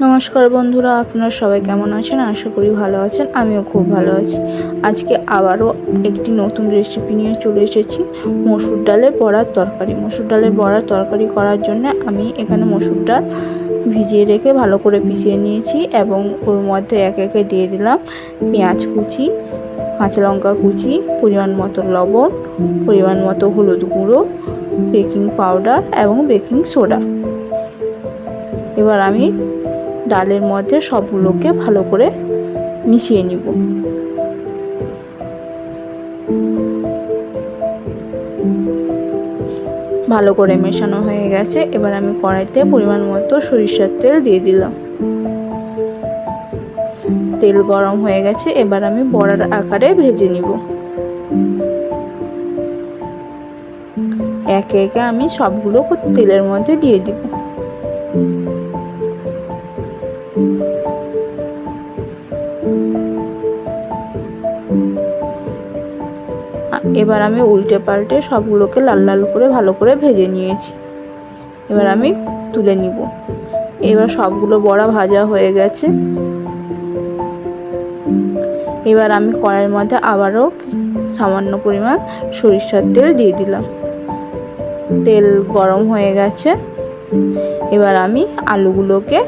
নমস্কার বন্ধুরা, আপনারা সবাই কেমন আছেন? আশা করি ভালো আছেন, আমিও খুব ভালো আছি। আজকে আবারও একটি নতুন রেসিপি নিয়ে চলে এসেছি। মসুর ডালের বড়ার তরকারি। মসুর ডালের বড়ার তরকারি করার জন্য আমি এখানে মসুর ডাল ভিজিয়ে রেখে ভালো করে পিষিয়ে নিয়েছি এবং ওর মধ্যে একে একে দিয়ে দিলাম পেঁয়াজ কুচি, কাঁচা লঙ্কা কুচি, পরিমাণ মতো লবণ, পরিমাণ মতো হলুদ গুঁড়ো, বেকিং পাউডার এবং বেকিং সোডা। এবার আমি ডালের মধ্যে সবগুলোকে ভালো করে মিশিয়ে নিব। ভালো করে মেশানো হয়ে গেছে। এবার আমি কড়াইতে পরিমাণ মতো সরিষার তেল দিয়ে দিলাম। তেল গরম হয়ে গেছে। এবার আমি বড়ার আকারে ভেজে নিব। একে একে আমি সবগুলো তেলের মধ্যে দিয়ে দিব। এবার আমি উল্টে পাল্টে সবগুলোকে লাল লাল করে ভালো করে ভেজে নিয়েছি। এবার আমি তুলে নিব। এবার সবগুলো বড়া ভাজা হয়ে গেছে। এবার আমি কড়াইয়ের মধ্যে আবারও সামান্য পরিমাণ সরিষার তেল দিয়ে দিলাম। তেল গরম হয়ে গেছে। এবার আমি আলুগুলোকে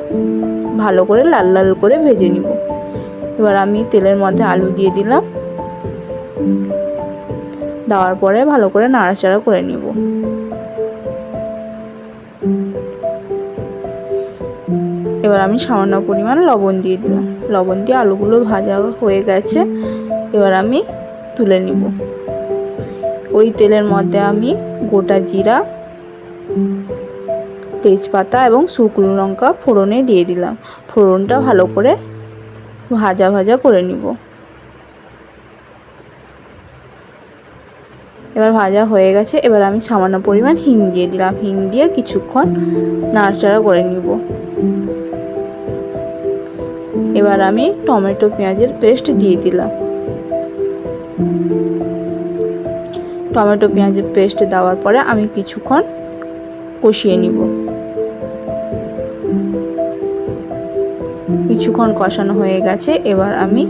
ভালো করে লাল লাল করে ভেজে নিব। এবার আমি তেলের মধ্যে আলু দিয়ে দিলাম। দেওয়ার পরে ভালো করে নাড়াচাড়া করে নিব। এবার আমি সামান্য পরিমাণ লবণ দিয়ে দিলাম। লবণ দিয়ে আলুগুলো ভাজা হয়ে গেছে। এবার আমি তুলে নিব। ওই তেলের মধ্যে আমি গোটা জিরা, তেজপাতা এবং শুকনো লঙ্কা ফোড়নে দিয়ে দিলাম। ফোড়নটা ভালো করে ভাজা ভাজা করে নিব। এবার ভাজা হয়ে গেছে, এবার আমি সামান্য পরিমাণ হিং দিয়ে দিলাম। হিং দিয়ে কিছুক্ষণ নাড়াচাড়া করে নিব। এবার আমি টমেটো পেঁয়াজের পেস্ট দিয়ে দিলাম। টমেটো পেঁয়াজের পেস্ট দেওয়ার পরে আমি কিছুক্ষণ কষিয়ে নিব। কিছুক্ষণ কষানো হয়ে গেছে। এবার আমি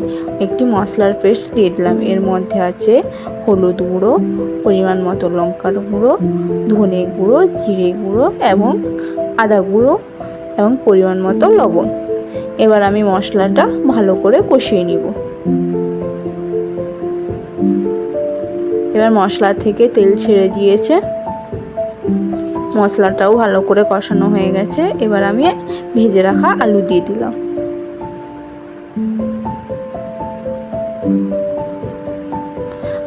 একটি মশলার পেস্ট দিয়ে দিলাম। এর মধ্যে আছে হলুদ গুঁড়ো, পরিমাণ মতো লঙ্কার গুঁড়ো, ধনে গুঁড়ো, জিরে গুঁড়ো এবং আদা গুঁড়ো এবং পরিমাণ মতো লবণ। এবার আমি মশলাটা ভালো করে কষিয়ে নিব। এবার মশলা থেকে তেল ছেড়ে দিয়েছে। মশলাটাও ভালো করে কষানো হয়ে গেছে। এবার আমি ভেজে রাখা আলু দিয়ে দিলাম।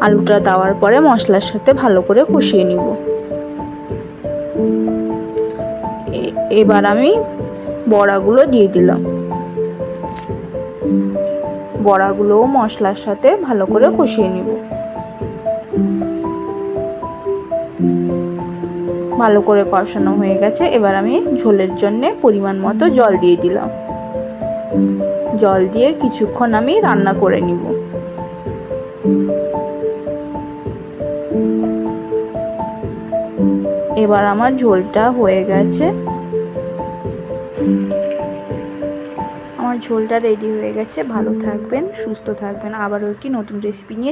আলুটা দেওয়ার পরে মশলার সাথে ভালো করে কষিয়ে নিব। এবার আমি বড়াগুলো দিয়ে দিলাম। বড়াগুলোও মশলার সাথে ভালো করে কষিয়ে নিব। ভালো করে কষানো হয়ে গেছে, এবার আমি ঝোলের জন্য পরিমাণ মতো জল দিয়ে দিলাম। জল দিয়ে কিছুক্ষণ আমি রান্না করে নিব। এবার আমার ঝোলটা হয়ে গেছে। আমার ঝোলটা রেডি হয়ে গেছে। ভালো থাকবেন, সুস্থ থাকবেন। আবারও একটি নতুন রেসিপি নিয়ে